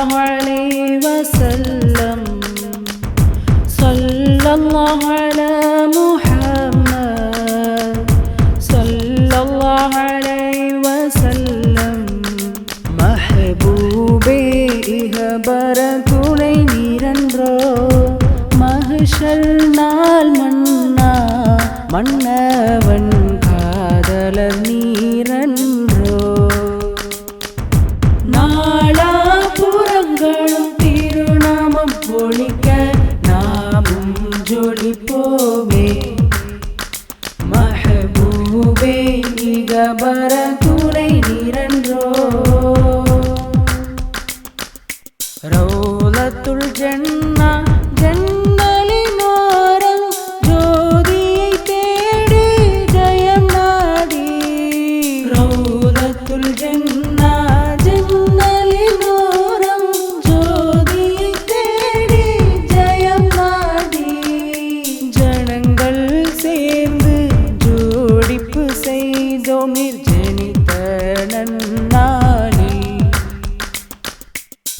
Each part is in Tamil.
الله عليه وسلم صلى الله على محمد صلى الله عليه وسلم محبوبي إهبر تولي نيرندرو மகிஷர் நாள் மன்னா மன்னவன் காதலர் நீ நாமும் ஜொலிப்போமே மஹபூபே இகபர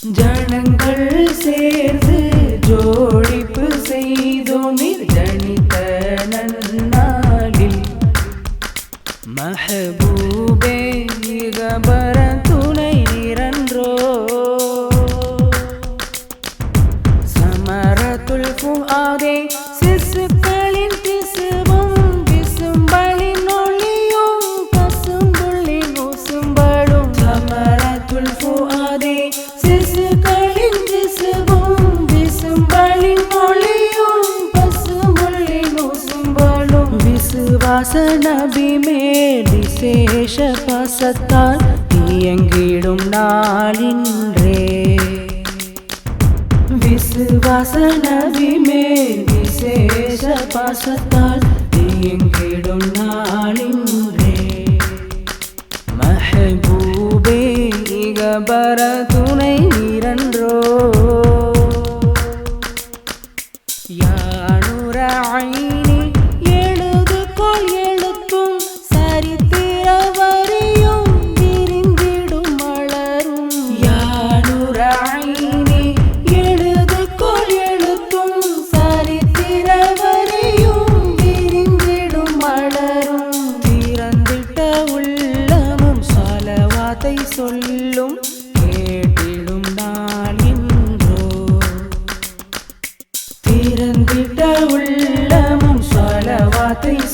ஜனங்கள் சேர்ந்து ஜோடிப்பு செய்தோம் நிர்ஜனித்த நன்னாளில். மஹபூபே இகபர துணை நிரன்றோ. சமரத்துல் ஃபுஆதே நபி மேல் விசேஷ பாசத்தால் இயங்கிடும் நாளின்றே. விசுவாச நபி மேல் விசேஷ பாசத்தால் இயங்கிடும் நாளின்றே. மஹபூபே இகபர துணை இரன்றோ.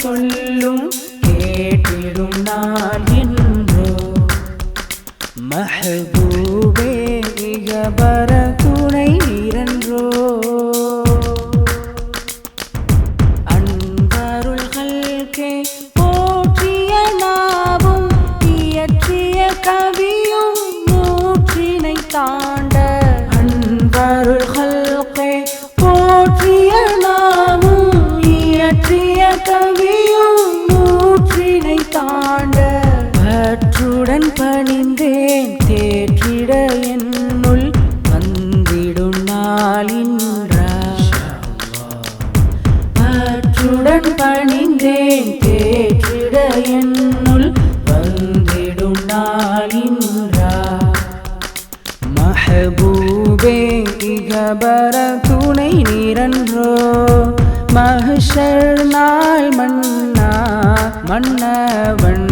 சொல்லும் கேட்டிடும் நான் என்றோ மஹபூபே இகபர துணை பணிந்தேன் தேற்றிட என்னுள் வந்திடும் நாளின்றா பற்றுடன் பணிந்தேன் தேற்றிட என்னுள் வந்திடும் நாளின்றா மஹபூபே இகபர துணை நிரன்றோ. மகிஷர் நாள் மன்னா மன்னவன்